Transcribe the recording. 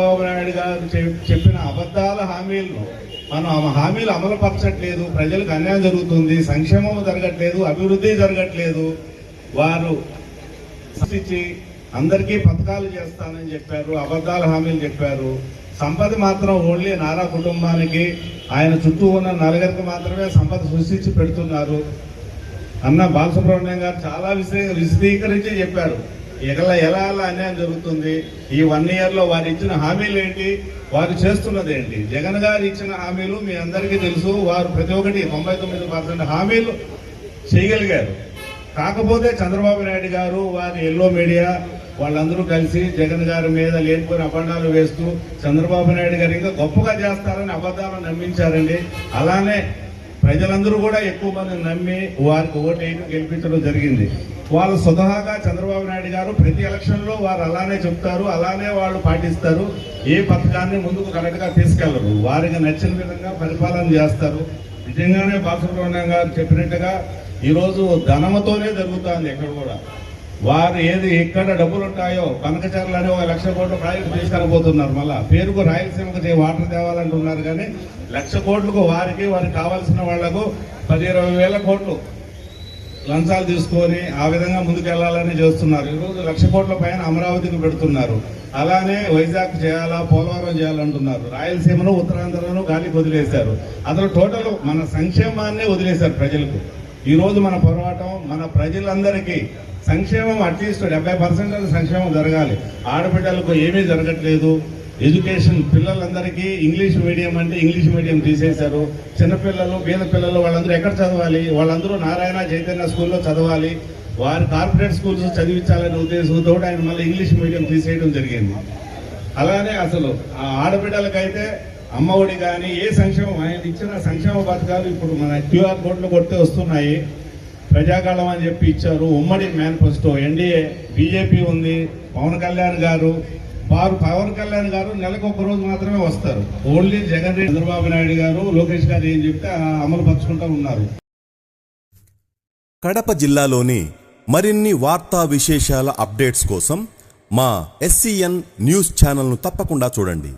చె- చెప్పిన అబద్ధాల హామీలను మనం ఆ హామీలు అమలుపరచట్లేదు ప్రజలకు అన్యాయం జరుగుతుంది సంక్షేమం జరగట్లేదు అభివృద్ధి జరగట్లేదు. వారు ఇచ్చి అందరికీ పథకాలు చేస్తానని చెప్పారు అబద్ధాల హామీలు చెప్పారు. సంపద మాత్రం ఓన్లీ నారా కుటుంబానికి ఆయన చుట్టూ ఉన్న నలుగురికి మాత్రమే సంపద సృష్టించి పెడుతున్నారు. అన్న బాలసుబ్రహ్మణ్యం గారు చాలా విశదీకరించి చెప్పారు. ఎలా ఎలా ఎలా అన్యాయం జరుగుతుంది. ఈ వన్ ఇయర్లో వారు ఇచ్చిన హామీలు ఏంటి? వారు చేస్తున్నది ఏంటి? జగన్ గారు ఇచ్చిన హామీలు మీ అందరికీ తెలుసు. వారు ప్రతి ఒక్కటి తొంభై తొమ్మిది పర్సెంట్ హామీలు చేయగలిగారు. కాకపోతే చంద్రబాబు నాయుడు గారు వారి ఎల్లో మీడియా వాళ్ళందరూ కలిసి జగన్ గారి మీద లేనిపోయిన అబద్ధాలు వేస్తూ చంద్రబాబు నాయుడు గారు ఇంకా గొప్పగా చేస్తారని అబద్ధాలను నమ్మించారండి. అలానే ప్రజలందరూ కూడా ఎక్కువ మంది నమ్మి వారికి ఓటేయడం గెలిపించడం జరిగింది. వాళ్ళు స్వతహాగా చంద్రబాబు నాయుడు గారు ప్రతి ఎలక్షన్లో వారు అలానే చెప్తారు అలానే వాళ్ళు పాటిస్తారు. ఏ పథకాన్ని ముందుకు కరెక్ట్గా తీసుకెళ్ళరు. వారికి నచ్చిన విధంగా పరిపాలన చేస్తారు. నిజంగానే బాలసుబ్రహ్మణ్యం గారు చెప్పినట్టుగా ఈరోజు ధనముతోనే జరుగుతుంది ఎక్కడ కూడా. వారు ఏది ఎక్కడ డబ్బులు ఉంటాయో కనకచర్లు అని ఒక లక్ష కోట్ల ప్రాజెక్టు తీసుకెళ్ళబోతున్నారు మళ్ళా పేరుకు రాయలసీమకు చే- వాటర్ తేవాలంటున్నారు కానీ లక్ష కోట్లకు వారికి వారికి కావాల్సిన వాళ్ళకు పది ఇరవై వేల కోట్లు లంచాలు తీసుకొని ఆ విధంగా ముందుకెళ్ళాలని చేస్తున్నారు. ఈరోజు లక్ష కోట్ల పైన అమరావతికి పెడుతున్నారు. అలానే వైజాగ్ చేయాలా పోలవరం చేయాలంటున్నారు. రాయలసీమను ఉత్తరాంధ్రను గాలికి వదిలేశారు. అసలు టోటల్ మన సంక్షేమాన్నే వదిలేశారు ప్రజలకు. ఈరోజు మన పోరాటం మన ప్రజలందరికీ సంక్షేమం అట్లీస్ట్ డెబ్బై పర్సెంట్ సంక్షేమం జరగాలి. ఆడబిడ్డలకు ఏమీ జరగట్లేదు. ఎడ్యుకేషన్ పిల్లలందరికీ ఇంగ్లీష్ మీడియం అంటే ఇంగ్లీష్ మీడియం తీసేశారు. చిన్నపిల్లలు పేద పిల్లలు వాళ్ళందరూ ఎక్కడ చదవాలి? వాళ్ళందరూ నారాయణ చైతన్య స్కూల్లో చదవాలి. వారి కార్పొరేట్ స్కూల్స్ చదివించాలనే ఉద్దేశంతో ఆయన మళ్ళీ ఇంగ్లీష్ మీడియం తీసేయడం జరిగింది. అలానే అసలు ఆ ఆడబిడ్డలకైతే అమ్మఒడి కానీ ఏ సంక్షేమం ఆయన ఇచ్చిన సంక్షేమ పథకాలు ఇప్పుడు మన క్యూఆర్ కోడ్లు కొడితే వస్తున్నాయి. ప్రజాకాలం అని చెప్పి ఇచ్చారు. ఉమ్మడి మేనిఫెస్టో ఎన్డీఏ బీజేపీ ఉంది పవన్ కళ్యాణ్ గారు వారు పవన్ కళ్యాణ్ గారు నెలకు ఒక రోజు మాత్రమే వస్తారు. ఓన్లీ జగన్ రెడ్డి చంద్రబాబు నాయుడు గారు లోకేష్ గారు ఏం చెప్తే అమలు పరుచుకుంటూ ఉన్నారు. కడప జిల్లాలోని మరిన్ని వార్తా విశేషాల అప్డేట్స్ కోసం మా ఎస్సీఎన్ న్యూస్ ఛానల్ను తప్పకుండా చూడండి.